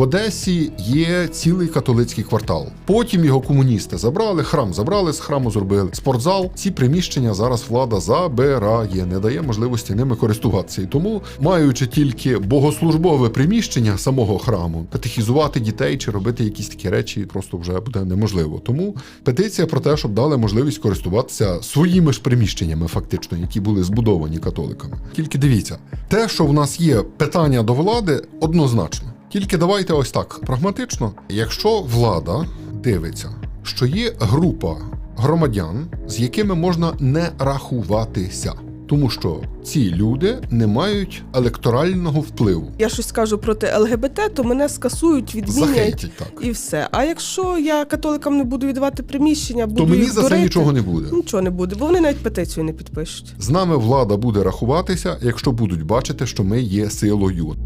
Одесі є цілий католицький квартал. Потім його комуністи забрали, храм забрали, з храму зробили спортзал. Ці приміщення зараз влада забирає, не дає можливості ними користуватися. І тому, маючи тільки богослужбове приміщення самого храму, катехізувати дітей чи робити якісь такі речі просто вже буде неможливо. Тому петиція про те, щоб дали можливість користуватися своїми ж приміщеннями, фактично, які були збудовані католиками. Тільки дивіться, те, що в нас є питання до влади, однозначно. Тільки давайте ось так прагматично. Якщо влада дивиться, що є група громадян, з якими можна не рахуватися, тому що ці люди не мають електорального впливу. Я щось скажу проти ЛГБТ, то мене скасують, відмінять Захейтять так. і все. А якщо я католикам не буду віддавати приміщення, буду То мені їх за це нічого не буде. нічого не буде, бо вони навіть петицію не підпишуть. З нами влада буде рахуватися, якщо будуть бачити, що ми є силою.